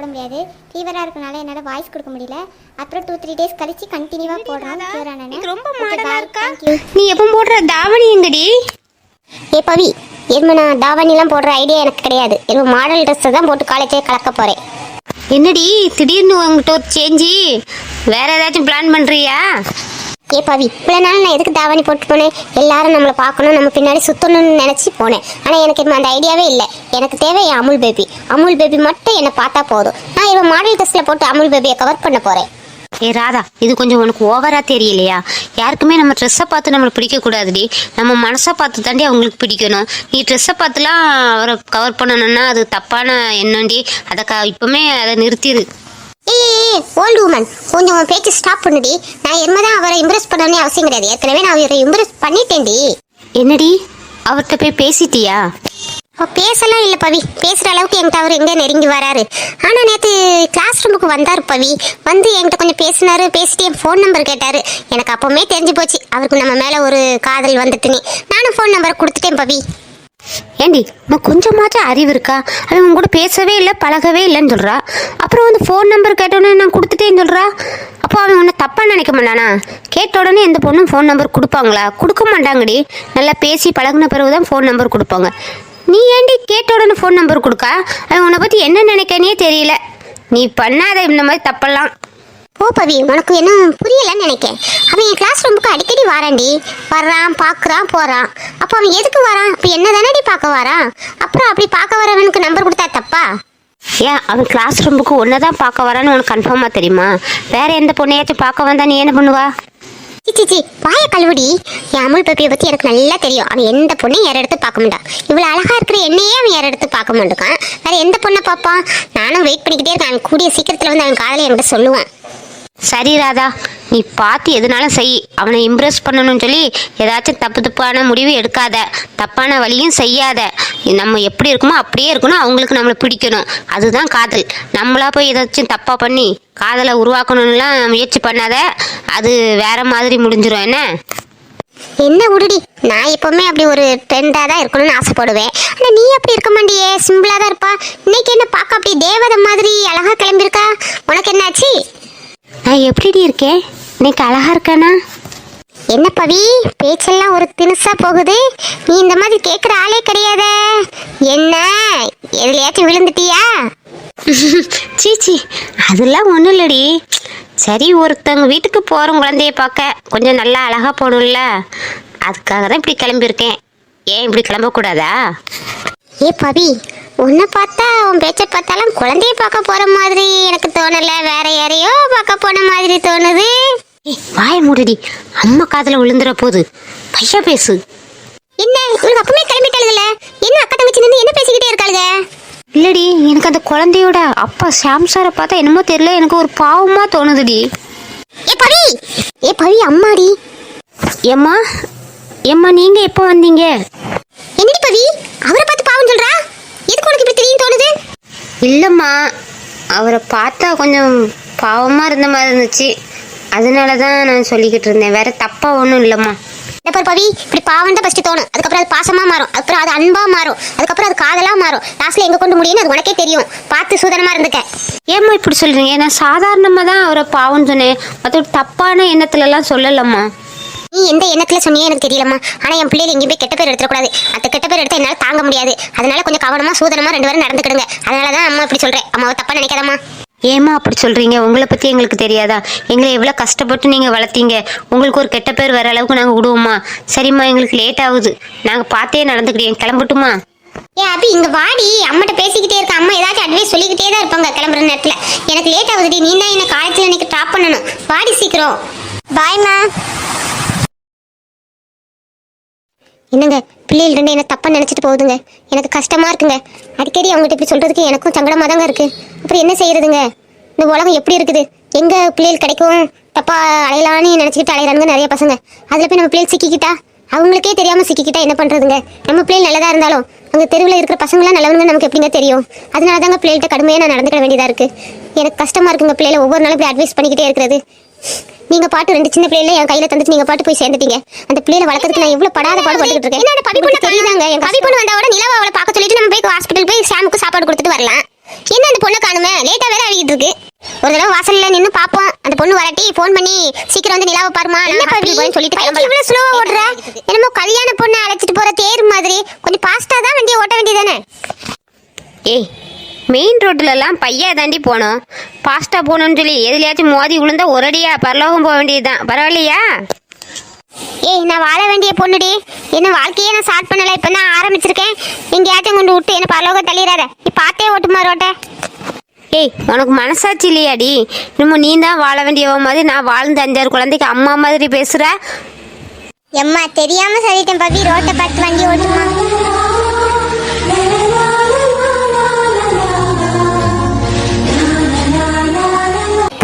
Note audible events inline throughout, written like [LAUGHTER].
போட முடியாது. ஃபீவராக இருக்கனால என்னால் வாய்ஸ் கொடுக்க முடியல. அப்புறம் டூ த்ரீ டேஸ் கழிச்சு கண்டினியூவாக போடுறோம் க்யூர் ஆனேன் ரொம்ப மாடலா இருக்கா? நீ எப்போ போடுற தாவணி எங்கடி? ஏ பவி எதுவும் நான் தாவணிலாம் போடுற ஐடியா எனக்கு கிடையாது. எதுவும் மாடல் ட்ரெஸ்ஸை தான் போட்டு காலேஜே கலக்க போகிறேன் என்னடி திடீர்னு உங்ககிட்ட ஒரு சேஞ்சி வேற ஏதாச்சும் பிளான் பண்றியா? ஏ பவி இவ்வளோ நாள் நான் எதுக்கு தாவணி போட்டு போனேன்? எல்லாரும் நம்மளை பார்க்கணும் நம்ம பின்னாடி சுற்றணும்னு நினச்சி போனேன். ஆனால் எனக்கு இன்னும் அந்த ஐடியாவே இல்லை. எனக்கு தேவை என் அமுல் பேபி அமுல் பேபி மட்டும் என்னை பார்த்தா போதும். நான் இவன் மாடல் ட்ரெஸ்ஸில் போட்டு அமுல் பேபியை கவர் பண்ண போகிறேன் ஏ ராதா இது கொஞ்சம் உனக்கு ஓவராக தெரியலையா? யாருக்குமே நம்ம ட்ரெஸ்ஸை பார்த்து நம்மளை பிடிக்கக்கூடாதுடி நம்ம மனசை பார்த்து தாண்டி அவங்களுக்கு பிடிக்கணும். நீ ட்ரெஸ்ஸை பார்த்துலாம் அவரை கவர் பண்ணணும்னா அது தப்பான எண்ணம்டி. அதை க இப்பவுமே அதை நிறுத்திடு ஓல்டு உமன் கொஞ்சம் உன் பேச்சு ஸ்டாப் பண்ணுடி. நான் என்ன தான் அவரை இம்ப்ரெஸ் பண்ணணும்னு அவசியம் கிடையாது. ஏற்கனவே நான் அவரை இம்ப்ரெஸ் பண்ணிட்டேன்டி. என்னடி? அவர்கிட்ட போய் பேசிட்டியா? பேசலாம் இல்லை பவி. பேசுகிற அளவுக்கு என்கிட்ட அவர் எங்கே நெருங்கி வராரு. ஆனால் நேற்று கிளாஸ் ரூமுக்கு வந்தார் பவி. வந்து என்கிட்ட கொஞ்சம் பேசினாரு. பேசிட்டு என் ஃபோன் நம்பர் கேட்டார். எனக்கு அப்போவுமே தெரிஞ்சு போச்சு. அவருக்கு நம்ம மேலே ஒரு காதல் வந்துட்டுனே நானும் ஃபோன் நம்பரை கொடுத்துட்டேன் பவி. ஏண்டி உனக்கு கொஞ்சமாச்சும் அறிவு இருக்கா? அவன் உன் கூட பேசவே இல்லை பழகவே இல்லைன்னு சொல்றா. அப்புறம் வந்து ஃபோன் நம்பர் கேட்டோன்னே நான் கொடுத்துட்டேன்னு சொல்றா. அப்போ அவன் உன்னை தப்பாக நினைக்க மாட்டானா? கேட்ட உடனே எந்த பொண்ணும் ஃபோன் நம்பர் கொடுப்பாங்களா? கொடுக்க மாட்டாங்கடி. நல்லா பேசி பழகுன பிறகு தான் ஃபோன் நம்பர் கொடுப்பாங்க. நீ ஏண்டி கேட்ட உடனே ஃபோன் நம்பர் கொடுக்கா? அவன் உன்னை பற்றி என்ன நினைக்கனே தெரியல. நீ பண்ணாத இந்த மாதிரி தப்பெல்லாம். ஓ பவி உனக்கு என்ன புரியலன்னு நினைக்கேன். அவன் என் கிளாஸ் ரூமுக்கு அடிக்கடி வாரான்டி. வர்றான் பார்க்குறான் போகிறான் அப்போ அவன் எதுக்கு வரான்? இப்போ என்ன தானடி பார்க்க வரான்? அப்புறம் அப்படி பார்க்க வரவனுக்கு நம்பர் கொடுத்தா தப்பா? ஏன் அவன் கிளாஸ் ரூமுக்கு ஒன்றை தான் பார்க்க வரான்னு உனக்கு கன்ஃபார்மாக தெரியுமா? வேற எந்த பொண்ணையாச்சும் பார்க்க வந்தா நீ என்ன பண்ணுவா? சிச்சி சி வாய கழுவுடி. என் அமுல் பேப்பியை பற்றி எனக்கு நல்லா தெரியும். அவன் எந்த பொண்ணையும் யார் எடுத்து பார்க்க மாட்டான். இவ்வளோ அழகா இருக்கிற என்னையே அவன் யார் எடுத்து பார்க்க மாட்டான் வேற எந்த பொண்ணை பார்ப்பான்? நானும் வெயிட் பண்ணிக்கிட்டே இருக்கேன். அவன் கூடிய சீக்கிரத்தில் வந்து அவன் காதலை என்கிட்ட சொல்லுவான். சரி ராதா நீ பார்த்து எதுனாலும் செய். அவனை இம்ப்ரெஸ் பண்ணணும்னு சொல்லி ஏதாச்சும் தப்பு தப்பான முடிவு எடுக்காத. தப்பான வழியும் செய்யாத. நம்ம எப்படி இருக்குமோ அப்படியே இருக்கணும். அவங்களுக்கு நம்மளை பிடிக்கணும். அதுதான் காதல். நம்மளா போய் ஏதாச்சும் தப்பாக பண்ணி காதலை உருவாக்கணும்லாம் முயற்சி பண்ணாத. அது வேற மாதிரி முடிஞ்சிடும் என்ன? என்ன உடுடி? நான் எப்பவுமே அப்படி ஒரு ட்ரெண்டாக தான் இருக்கணும்னு ஆசைப்படுவேன். ஆனால் நீ அப்படி இருக்க மாட்டியே. சிம்பிளாக தான் இருப்பா. இன்னைக்கு என்ன பார்க்க அப்படி தேவதை மாதிரி அழகா கிளம்பியிருக்கா? உனக்கு என்னாச்சு? நான் எப்படி இருக்கேன்? இன்னைக்கு அழகா இருக்கானா? என்ன பவி? பேச்செல்லாம் ஒரு தினுசா போகுது. நீ இந்த மாதிரி கேட்குற ஆளே கிடையாதே. என்ன? எதுலையாச்சும் விழுந்துட்டியா? [LAUGHS] சீச்சி அதெல்லாம் ஒன்றும் இல்லடி. சரி ஒருத்தவங்க வீட்டுக்கு போகிறோம் குழந்தைய பார்க்க கொஞ்சம் நல்லா அழகாக போகணும்ல. அதுக்காக தான் இப்படி கிளம்பியிருக்கேன். ஏன் இப்படி கிளம்பக்கூடாதா? ஏ பவி உன்னை பார்த்தா உன் பேச்சை பார்த்தாலும் குழந்தைய பார்க்க போற மாதிரி எனக்கு தோணல. வேற யாரையோ பார்க்க போன மாதிரி தோணுது. வாய மூடுடி. அம்மா காதில் விழுந்துற போது. பையா பேசு. என்ன? இவங்க அப்பவே கிளம்பிட்டாளுங்கள என்ன அக்கா தங்கச்சி நின்று என்ன பேசிக்கிட்டே இருக்காளுங்க இல்லடி எனக்கு அந்த குழந்தையோட அப்பா சாம் சாரை பார்த்தா என்னமோ தெரியல. எனக்கு ஒரு பாவமாக தோணுதுடி. ஏ பவி! ஏ பவி அம்மாடி. ஏம்மா? ஏம்மா நீங்கள் எப்போ வந்தீங்க என்னடி பவி அவரை பார்த்து பாவம் சொல்றா எதுக்கு உனக்கு இப்படி தெரியும் தோணுது இல்லைம்மா அவரை பார்த்தா கொஞ்சம் பாவமாக இருந்த மாதிரி இருந்துச்சு. அதனால தான் நான் சொல்லிக்கிட்டு இருந்தேன். வேற தப்பாக ஒன்றும் இல்லைம்மா. பாரு பவி இப்படி பாவம் தான் ஃபர்ஸ்ட் தோணும். அதுக்கப்புறம் அது பாசமா மாறும். அதுக்கப்புறம் அது அன்பா மாறும். அதுக்கப்புறம் அது காதலா மாறும். லாஸ்ட்ல எங்க கொண்டு முடியும்னு அது உனக்கே தெரியும். பார்த்து சூதனமா இருந்துக்க. ஏம்மா இப்படி சொல்கிறீங்க நான் சாதாரணமாக தான் அவரை பாவம்னு சொன்னேன். அது தப்பான எண்ணத்துலலாம் சொல்லலம்மா. நீ எந்த எண்ணத்துல சொன்னியே எனக்கு தெரியலம்மா. ஆனா என் பிள்ளைகள் எங்கேயும் போய் கெட்ட பேர் எடுத்துடக்கூடாது. அந்த கெட்ட பேர் எடுத்தா என்னால தாங்க முடியாது. அதனால கொஞ்சம் கவனமா சூதனமா ரெண்டு பேரும் நடந்துக்கிடுங்க. அதனால தான் அம்மா இப்படி சொல்றேன். அம்மாவை தப்பா நினைக்காதம்மா. ஏம்மா அப்படி சொல்கிறீங்க உங்களை பற்றி எங்களுக்கு தெரியாதா? எங்களை எவ்வளோ கஷ்டப்பட்டு நீங்கள் வளர்த்தீங்க? உங்களுக்கு ஒரு கெட்ட பேர் வர அளவுக்கு நாங்கள் விடுவோம்மா. சரிம்மா எங்களுக்கு லேட் ஆகுது. நாங்கள் பார்த்தே நடந்துக்கிட்டேன் கிளம்பட்டுமா? ஏ அபி இங்க வாடி. அம்மாட்ட பேசிக்கிட்டே இருக்க. அம்மா ஏதாச்சும் அட்வைஸ் சொல்லிக்கிட்டே தான் இருப்பாங்க கிளம்புற நேரத்துல. எனக்கு லேட் ஆகுதுடி. நீ தான் என்ன காலேஜ்ல எனக்கு ட்ராப் பண்ணணும். வாடி சீக்கிரம். பாய்மா என்னங்க பிள்ளைகள் ரெண்டு என்ன தப்பாக நினச்சிட்டு போகுதுங்க? எனக்கு கஷ்டமாக இருக்குங்க. அடிக்கடி அவங்ககிட்ட இப்படி சொல்கிறதுக்கு எனக்கும் சங்கடமாக தாங்க இருக்குது அப்புறம் என்ன செய்கிறதுங்க இந்த உலகம் எப்படி இருக்குது? எங்கே பிள்ளைகள் கிடைக்கும்? தப்பாக அலையலான்னு நினச்சிக்கிட்டு அலையிறானுங்க நிறைய பசங்க. அதில் போய் நம்ம பிள்ளைகள் சிக்கிக்கிட்டா? அவங்களுக்கே தெரியாமல் சிக்கிக்கிட்டா என்ன பண்ணுறதுங்க நம்ம பிள்ளைகள் நல்லதாக இருந்தாலும் அங்கே தெருவில் இருக்கிற பசங்களாம் நல்லவங்க நமக்கு எப்படிங்க தெரியும்? அதனால தாங்க பிள்ளைகிட்ட கடுமையாக நான் நடந்துக்கிட வேண்டியதாக இருக்குது எனக்கு கஷ்டமாக இருக்குங்க பிள்ளைல ஒவ்வொரு நாளும் இப்படி அட்வைஸ் பண்ணிக்கிட்டே இருக்கிறது. நீங்க பாட்டு ரெண்டு சின்ன பிள்ளைல என் கையில தந்துட்டு நீங்க பாட்டு போய் சேர்ந்துட்டீங்க. அந்த பிள்ளைல வளர்க்கறதுக்கு நான் எவ்வளவு படாத பாடு பட்டுக்கிட்டு இருக்கேன். என்ன பவி பொண்ணு தெரியுதாங்க? என் பவி பொண்ணு வந்தா கூட நிலவ அவளை பார்க்க சொல்லிட்டு நம்ம போய் ஹாஸ்பிட்டல் போய் சாமுக்கு சாப்பாடு கொடுத்துட்டு வரலாம். என்ன அந்த பொண்ணை காணுமே? லேட்டா வேற அழிக்கிட்டு இருக்கு. ஒரு தடவை வாசல்ல நின்னு பாப்போம் அந்த பொண்ணு வரட்டி ஃபோன் பண்ணி சீக்கிரம் வந்து நிலாவை பாருமா என்ன போய் சொல்லிட்டு இவ்வளவு ஸ்லோவா ஓடுற? என்னமோ கல்யாண பொண்ணை அழைச்சிட்டு போற தேர் மாதிரி. கொஞ்சம் ஃபாஸ்டா தான் வண்டியை ஓட்ட வேண்டியதானே ஏய் மெயின் ரோட்லலாம் பையா தாண்டி போனோம். ஃபாஸ்ட்டாக போகணும்னு சொல்லி எதுலையாச்சும் மோதி விழுந்தா ஒரடியா பரலோகம் போக வேண்டியதுதான். பரவாயில்லையா? ஏய் நான் வாழ வேண்டிய பொண்ணுடி. என்ன வாழ்க்கையே நான் ஸ்டார்ட் பண்ணல இப்ப நான் ஆரம்பிச்சிருக்கேன். எங்கேயாச்சும் கொண்டு விட்டு என்ன பரலோகம் தள்ளிடாத நீ பார்த்தே ஓட்டுமா ரோட்ட ஏய் உனக்கு மனசாட்சி இல்லையாடி? நம்ம நீ தான் வாழ வேண்டியவ மாதிரி நான் வாழ்ந்த அஞ்சாறு குழந்தைக்கு அம்மா மாதிரி பேசுற? எம்மா தெரியாம சொல்லிட்டேன் பவி. ரோட்டை பார்த்து வண்டி ஓட்டுமா?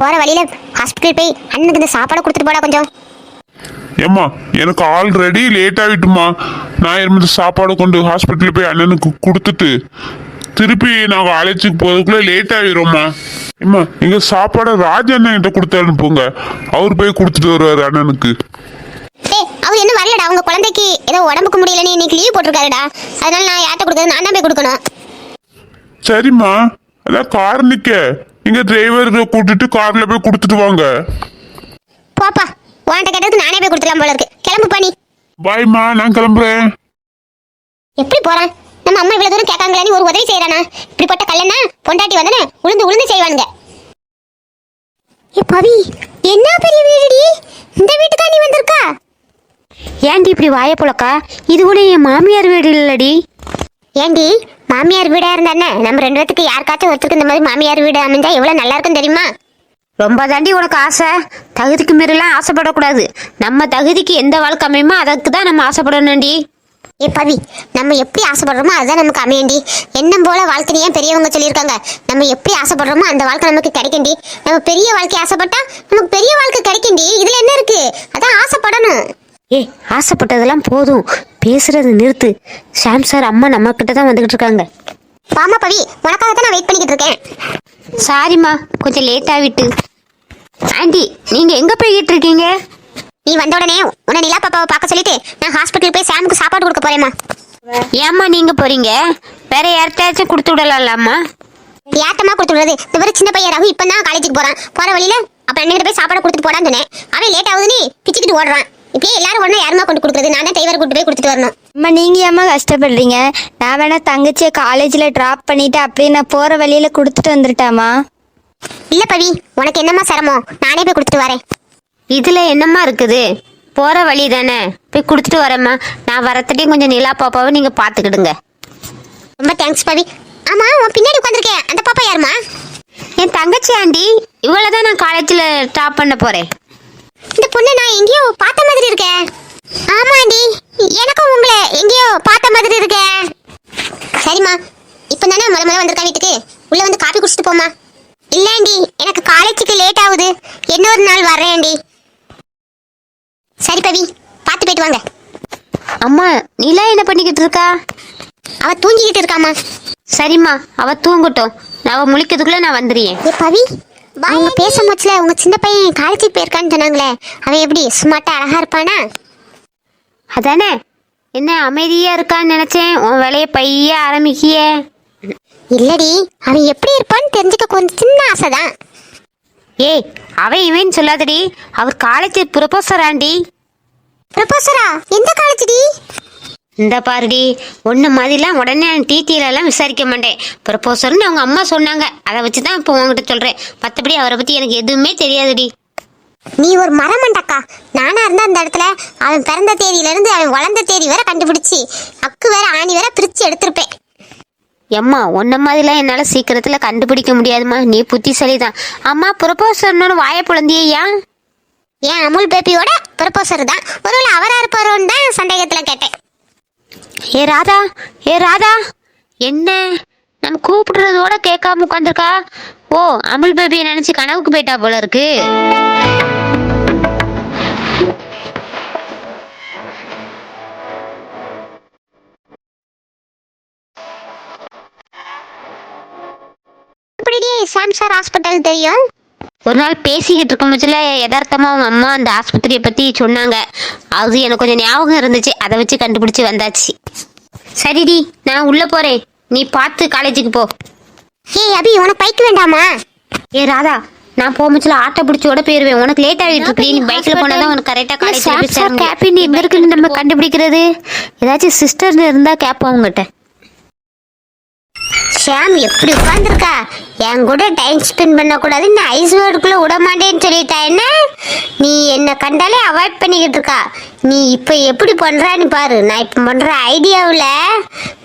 போற வழியில ஹாஸ்பிட்டல் போய் அண்ணனுக்கு இந்த சாப்பாடு கொடுத்துட்டு போடா கொஞ்சம். ஏம்மா எனக்கு ஆல்ரெடி லேட் ஆகிட்டுமா நான் இருந்து சாப்பாடு கொண்டு ஹாஸ்பிட்டல் போய் அண்ணனுக்கு கொடுத்துட்டு திருப்பி நான் காலேஜுக்கு போகிறதுக்குள்ளே லேட் ஆகிரும்மா ஏம்மா எங்க சாப்பாடை ராஜ அண்ணன் கிட்ட கொடுத்து அனுப்புங்க. அவர் போய் கொடுத்துட்டு வருவார் அண்ணனுக்கு. ஏய் அவர் என்ன வரலடா. உங்க குழந்தைக்கு ஏதோ உடம்புக்கு முடியலன்னு இன்னைக்கு லீவ் போட்டிருக்காருடா. அதனால நான் யார்கிட்ட கொடுக்கறது? நான் தான் போய் கொடுக்கணும். சரிம்மா. அதான் கார் நிற்க நீங்க டிரைவர் கூட்டிட்டு கார்ல போய் கொடுத்துட்டு வாங்க. போப்பா உன்கிட்ட கேட்டதுக்கு நானே போய் கொடுத்துக்கலாம் போல இருக்கு. கிளம்பு பண்ணி பாய்மா நான் கிளம்புறேன். எப்படி போறான் நம்ம அம்மா இவ்வளவு தூரம் கேட்காங்களே ஒரு உதவி செய்யறானா இப்படிப்பட்ட கல்லனா பொண்டாட்டி வந்தனே உளுந்து உளுந்து செய்வானுங்க. ஏ பவி என்ன பெரிய வீடுடி? இந்த வீட்டுக்கா நீ வந்திருக்கா? ஏன்டி இப்படி வாய புழக்கா? இது கூட என் மாமியார் வீடு இல்லடி. ஏண்டி மாமியார் வீடா இருந்தானே நம்ம ரெண்டு பேத்துக்கு யாருக்காச்சும் ஒருத்தருக்கு இந்த மாதிரி மாமியார் வீடு அமைஞ்சா எவ்வளவு நல்லா இருக்கும் தெரியுமா? ரொம்ப தாண்டி உனக்கு ஆசை? தகுதிக்கு மீறலாம் ஆசைப்படக்கூடாது. நம்ம தகுதிக்கு எந்த வாழ்க்கை அமையுமோ அதுக்கு தான் நம்ம ஆசைப்படணும்டி ஏ பவி நம்ம எப்படி ஆசைப்படுறோமோ அதுதான் நமக்கு அமையண்டி எண்ணம் போல வாழ்க்கையை பெரியவங்க சொல்லியிருக்காங்க? நம்ம எப்படி ஆசைப்படுறோமோ அந்த வாழ்க்கை நமக்கு கிடைக்கண்டி நம்ம பெரிய வாழ்க்கை ஆசைப்பட்டா நமக்கு பெரிய வாழ்க்கை கிடைக்கண்டி இதுல என்ன இருக்கு? அதான் ஆசைப்படணும். ஏய் ஆசைப்பட்டதெல்லாம் போதும். பேசுறது நிறுத்து. ஷாம் சார் அம்மா நம்ம கிட்ட தான் வந்துகிட்டு இருக்காங்க. வாமா பவி. உனக்காக தான் நான் வெயிட் பண்ணிக்கிட்டு இருக்கேன். சாரிம்மா கொஞ்சம் லேட் ஆகிட்டு. ஆண்டி நீங்க எங்க போய்கிட்டு இருக்கீங்க? நீ வந்த உடனே உன்னை நிலா பாப்பாவை பார்க்க சொல்லிட்டு நான் ஹாஸ்பிட்டல் போய் சாமுக்கு சாப்பாடு கொடுக்க போறேம்மா. ஏம்மா நீங்க போறீங்க? வேற யார்கிட்டயாச்சும் கொடுத்து விடலாம்மா ஏட்டமா கொடுத்து விடுறது? மாதிரி சின்ன பையன் ரகு இப்போ தான் காலேஜுக்கு போறான். போற வழியில அப்ப அண்ணன் போய் சாப்பாடு கொடுத்துட்டு போடான்னு சொன்னேன். அவன் லேட் ஆகுதுன்னு பிச்சுக்கிட்டு ஓடுறான். இப்படியே எல்லாரும் ஒண்ணா யாருமா கொண்டு கொடுக்குறது? நான் தான் டிரைவர் கூட்டு போய் கொடுத்துட்டு வரணும். அம்மா நீங்கள் ஏம்மா கஷ்டப்படுறீங்க? நான் வேணா தங்கச்சியை காலேஜில் ட்ராப் பண்ணிட்டு அப்படியே நான் போகிற வழியில் கொடுத்துட்டு வந்துட்டாமா இல்ல பவி உனக்கு என்னம்மா சிரமம்? நானே போய் கொடுத்துட்டு வரேன். இதுல என்னம்மா இருக்குது? போற வழி தானே? போய் கொடுத்துட்டு வரேம்மா. நான் வரத்துட்டையும் கொஞ்சம் நிலா பாப்பாவை நீங்க பாத்துக்கிடுங்க ரொம்ப தேங்க்ஸ் பவி. ஆமா உன் பின்னாடி உட்காந்துருக்கேன் அந்த பாப்பா யாருமா என் தங்கச்சி ஆண்டி இவ்வளோ தான் நான் காலேஜில் டாப் பண்ண போறேன். இந்த பொண்ணை நான் எங்கேயோ பார்த்த மாதிரி இருக்கேன் ஆமாண்டி எனக்கும் உங்களை எங்கேயோ பார்த்த மாதிரி இருக்கே. சரிம்மா இப்போ தானே முத முத வந்திருக்கா வீட்டுக்கு. உள்ள வந்து காபி குடிச்சிட்டு போமா இல்லைண்டி எனக்கு காலேஜுக்கு லேட் ஆகுது. இன்னொரு நாள் வரேன்டி சரி பவி பார்த்து போயிட்டு வாங்க. அம்மா நிலா என்ன பண்ணிக்கிட்டு இருக்கா? அவ தூங்கிக்கிட்டு இருக்காமா சரிம்மா அவ தூங்கட்டும். நான் அவ முழிக்கிறதுக்குள்ள நான் வந்துடுறேன். ஏ பவி அவங்க பேச முச்சுல உங்க சின்ன பையன் காலேஜுக்கு போயிருக்கான்னு சொன்னாங்களே. அவன் எப்படி சும்மாட்டா அழகா இருப்பானா? அதானே. என்ன அமைதியா இருக்கான்னு நினைச்சேன். உன் வேலையை பைய ஆரம்பிக்கியே. இல்லடி அவன் எப்படி இருப்பான்னு தெரிஞ்சுக்க கொஞ்சம் சின்ன ஆசைதான். ஏய் அவன் இவன் சொல்லாதடி. அவர் காலேஜ் ப்ரொபோசர் ஆண்டி. ப்ரொபோசரா எந்த காலேஜ்டி இந்த பாருடி ஒன்று மாதிரிலாம் உடனே டிடியிலலாம் விசாரிக்க மாட்டேன். ப்ரொபோசர்னு அவங்க அம்மா சொன்னாங்க. அதை வச்சு தான் இப்போ உங்ககிட்ட சொல்கிறேன் மற்றபடி அவரை பற்றி எனக்கு எதுவுமே தெரியாதுடி. நீ ஒரு மரமண்டக்கா. நானா இருந்தா அந்த இடத்துல அவன் பிறந்த தேதியில இருந்து அவன் வளர்ந்த தேதி வரை கண்டுபிடிச்சி அக்கு வேற ஆணி வேற பிரிச்சு எடுத்திருப்பேன். எம்மா உன்ன மாதிரிலாம் என்னால் சீக்கிரத்தில் கண்டுபிடிக்க முடியாதும்மா. நீ புத்திசாலி தான் அம்மா ப்ரொபோசர்னு வாயை புலந்தியா ஏன்? அமுல் பேபியோட ப்ரொபோசர் தான். ஒருவேளை அவரா இருப்பாரோன்னு தான் சந்தேகத்துல கேட்டேன். ஏ ராதா ஏ ராதா. என்ன? நம்ம கூப்பிடுறதோட கேட்காம உட்காந்துருக்கா ஓ அமுல் பேபியை நினைச்சு கனவுக்கு போயிட்டா போல இருக்கு. சாம்சார் ஹாஸ்பிட்டல் தெரியும்? ஒரு நாள் பேசிக்கிட்டு இருக்கும் பட்சத்தில் யதார்த்தமாக அவங்க அம்மா அந்த ஆஸ்பத்திரியை பற்றி சொன்னாங்க. அது எனக்கு கொஞ்சம் ஞாபகம் இருந்துச்சு. அதை வச்சு கண்டுபிடிச்சி வந்தாச்சு. சரிடி நான் உள்ளே போகிறேன் நீ பார்த்து காலேஜுக்கு போ. ஏய் அபி உனக்கு பைக் வேண்டாமா? ஏ ராதா நான் போகும்போதுல ஆட்டோ பிடிச்சோட போயிருவேன். உனக்கு லேட் ஆகிட்டு இருக்கு நீ பைக்கில் போனால் தான் உனக்கு கரெக்டாக காலேஜ் கேபின் எங்கே இருக்குன்னு நம்ம கண்டுபிடிக்கிறது? ஏதாச்சும் சிஸ்டர்னு இருந்தால் கேட்போம் அவங்ககிட்ட. ஷாம் எப்படி உட்காந்துருக்கா என் கூட டைம் ஸ்பெண்ட் பண்ணக்கூடாது இந்த ஐஸ் வேர்டுக்குள்ளே விட மாட்டேன்னு சொல்லிட்டா என்ன? நீ என்னை கண்டாலே அவாய்ட் பண்ணிக்கிட்டு இருக்கா. நீ இப்போ எப்படி பண்ணுறான்னு பாரு. நான் இப்போ பண்ணுற ஐடியாவில்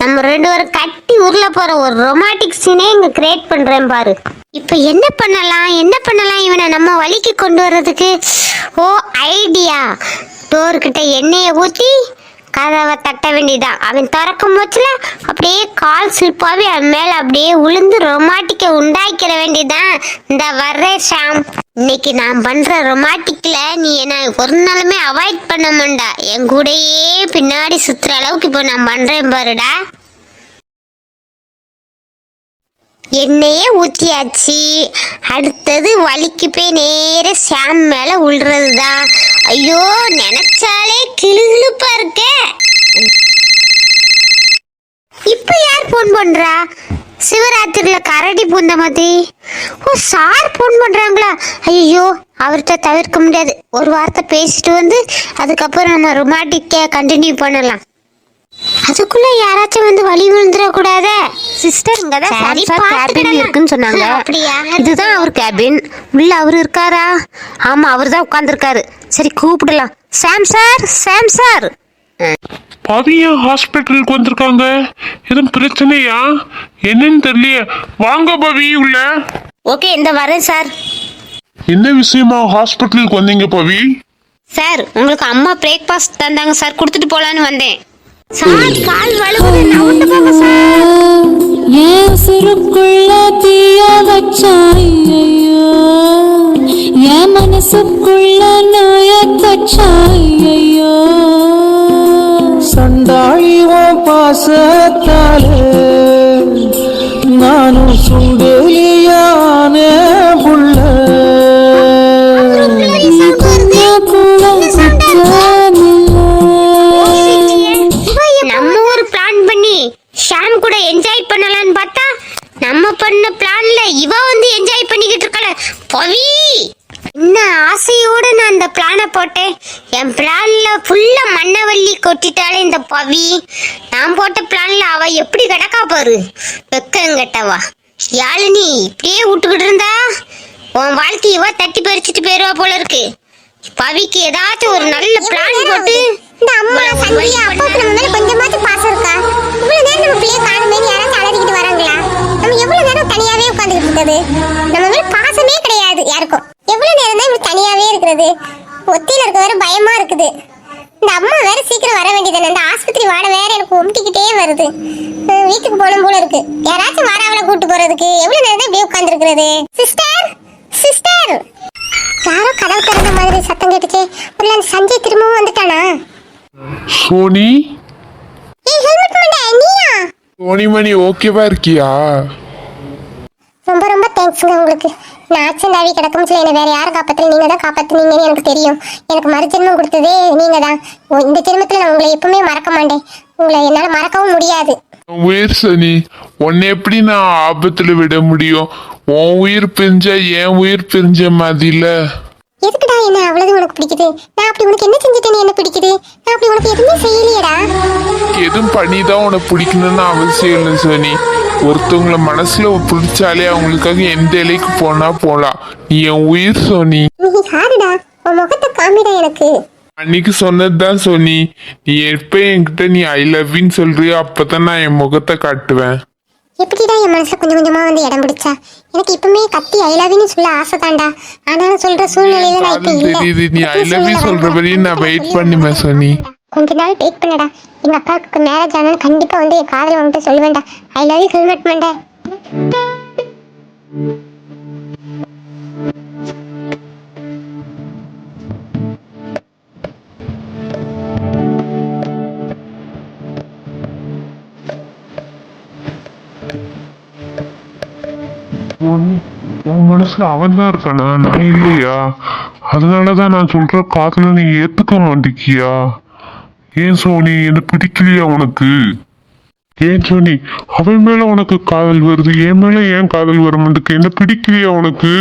நம்ம ரெண்டு பேரும் கட்டி உருள போகிற ஒரு ரொமாட்டிக் சீனே இங்கே கிரியேட் பண்ணுறேன் பாரு. இப்போ என்ன பண்ணலாம்? என்ன பண்ணலாம் இவனை நம்ம வழிக்கு கொண்டு வர்றதுக்கு? ஓ ஐடியா டோர்கிட்ட எண்ணெயை ஊற்றி கதவை தட்ட வேண்டியதான் அவன் திறக்கும் போச்சுல அப்படியே கால் சிற்பாவி அவன் மேல அப்படியே உளுந்து ரொமாட்டிக்க உண்டாக்கிற வேண்டியதான் இந்த வர்றேன் ஷாம் இன்னைக்கு நான் பண்ற ரொமாட்டிக்ல நீ என்ன ஒரு நாளுமே அவாய்ட் பண்ண மாட்டா. என் கூடயே பின்னாடி சுத்துற அளவுக்கு இப்போ நான் பண்றேன் பாருடா. எண்ணெயே ஊற்றியாச்சு அடுத்தது வலிக்கு போய் நேர சாம் மேல உள்றது தான் ஐயோ நினைச்சாலே கிளுகிழுப்பா இருக்க. இப்ப யார் ஃபோன் பண்றா? சிவராத்திரியில் கரடி பூந்த மாதிரி. ஓ சார் ஃபோன் பண்றாங்களா? ஐயோ அவர்கிட்ட தவிர்க்க முடியாது. ஒரு வார்த்தை பேசிட்டு வந்து அதுக்கப்புறம் நம்ம ரொமாட்டிக்க கண்டினியூ பண்ணலாம். அதுக்குள்ள யாராச்சும் வந்து வழி விழுந்துட கூடாதே சிஸ்டர் இங்கே தான் சரி, கேபின். இருக்குன்னு சொன்னாங்க. [LAUGHS] அப்படியா? இதுதான் அவர் கேபின் உள்ள அவர் இருக்காரா? ஆமா அவர் தான் உட்காந்துருக்காரு சரி கூப்பிடலாம். சாம் சார் சாம் சார் ஏன் ஹாஸ்பிட்டலுக்கு வந்திருக்காங்க. எதுவும் பிரச்சனையா? என்னன்னு தெரியலையே. வாங்க பவி உள்ள. ஓகே இந்த வரேன் சார் என்ன விஷயமா ஹாஸ்பிட்டலுக்கு வந்தீங்க பவி? சார் உங்களுக்கு அம்மா பிரேக்ஃபாஸ்ட் தந்தாங்க சார் கொடுத்துட்டு போலான்னு வந்தேன். சார் கால் வலுவுது நவுண்டு போங்க சார். என் உசுருக்குள்ள தீய வச்சாயோ என் மனசுக்குள்ள நோய தச்சாயோ சண்டாழிவோம் பாசத்தாலே நானும் சுண்டேலியான பவி நான் போட்ட பிளான்ல அவ எப்படி கிடக்கா பாரு. வெக்கங்கட்டவா யாழினி இப்படியே விட்டுக்கிட்டு இருந்தா? உன் வாழ்க்கை இவ தட்டி பறிச்சுட்டு போயிருவா போல இருக்கு. பவிக்கு ஏதாச்சும் ஒரு நல்ல பிளான் போட்டு இந்த அம்மா சந்தியா அப்பாவுக்கு நம்ம மேல கொஞ்சமாச்சு பாசம் இருக்கா? இவ்வளவு நேரம் நம்ம பிள்ளைய காணுமே யாராச்சும் அலறிக்கிட்டு வராங்களா? நம்ம எவ்வளவு நேரம் தனியாவே உட்காந்துக்கிட்டு இருக்கிறது? நம்ம மேல பாசமே கிடையாது யாருக்கும். எவ்வளவு நேரம் தான் இப்படி தனியாவே இருக்கிறது? ஒத்தியில இருக்க வேற பயமா இருக்குது. இந்த அம்மா வேற சீக்கிரம் வர வேண்டியதானே இந்த ஆஸ்பத்திரி வாட வேற எனக்கு உம்ட்டிக்கிட்டே வருது. வீட்டுக்கு போகணும் போல இருக்கு. யாராச்சும் வாராவளை கூட்டு போறதுக்கு எவ்வளவு நேரம் தான் இப்படியே உட்காந்துருக்கிறது சிஸ்டர் சிஸ்டர் யாரோ கதவு திறந்த மாதிரி சத்தம் கேட்டுச்சு. உள்ள அந்த சஞ்சய் திரும்பவும் வந்துட்டானா? சோனி ஏய் ஹெல்மெட் மண்டை நீயா? சோனிமணி ஓகேவா இருக்கியா? தேங்க்ஸுங்க உங்களுக்கு. நான் ஆக்சிடென்ட் ஆகி கிடக்கும் சொல்ல என்னை வேற யாரும் காப்பாத்தல நீங்கள் தான் காப்பாத்துனீங்கன்னு எனக்கு தெரியும். எனக்கு மறுஜென்மம் கொடுத்ததே நீங்கள் தான். இந்த ஜென்மத்தில் நான் உங்களை எப்பவுமே மறக்க மாட்டேன். உங்களை என்னால் மறக்கவும் முடியாது. உயிர் சனி உன்னை எப்படி நான் ஆபத்துல விட முடியும்? உன் உயிர் பிரிஞ்சா என் உயிர் பிரிஞ்ச மாதிரில எதுக்குடா என்ன அவ்வளவு உனக்கு பிடிக்குது? நான் அப்படி உனக்கு என்ன செஞ்சுட்டேன்னு என்ன பிடிக்குது? நான் அப்படி உனக்கு எதுவுமே செய்யலையேடா. எதுவும் பண்ணி தான் உனக்கு பிடிக்கணும்னு அவசியம் இல்லை சோனி. ஒருத்தவங்கள மனசுல பிடிச்சாலே அவங்களுக்காக எந்த இலைக்கு போனா போலாம். நீ என் உயிர் சோனி. நீ யாருடா? உன் முகத்தை காமிடா எனக்கு. அன்னைக்கு சொன்னதுதான் சோனி. நீ எப்ப என்கிட்ட நீ ஐ லவ்னு சொல்றியோ அப்பதான் நான் என் முகத்தை காட்டுவேன். எப்படிடா என் மனசுல கொஞ்சம் கொஞ்சமா வந்து இடம் பிடிச்சா? எனக்கு இப்பவுமே கத்தி ஐ லவ்னு சொல்ல ஆசைதான்டா ஆனாலும் சொல்ற சூழ்நிலையில நான் இப்ப இல்ல. நீ ஐ லவ் யூ சொல்ற வரையும் நான் வெயிட் பண்ணுவேன் சோனி கொஞ்ச நாள் வெயிட் பண்ணடா. எங்க அக்காவுக்கு மேரேஜ் ஆனால் கண்டிப்பா வந்து என் காதல் வந்துட்டு சொல்லுவேன்டா. ஐ லவ் யூ ஹெல்மெட் மண்டை. உன் மனசுல அவன் தான் இருக்கானா? நான் இல்லையா? அதனாலதான் நான் சொல்ற காதல நீ ஏத்துக்க மாட்டேங்கியா ஏன் சோனி என்ன பிடிக்கலையா உனக்கு? ஏன் சோனி அவன் மேல உனக்கு காதல் வருது என் மேல ஏன் காதல் வர மாட்டேங்குது என்ன பிடிக்கலையா உனக்கு?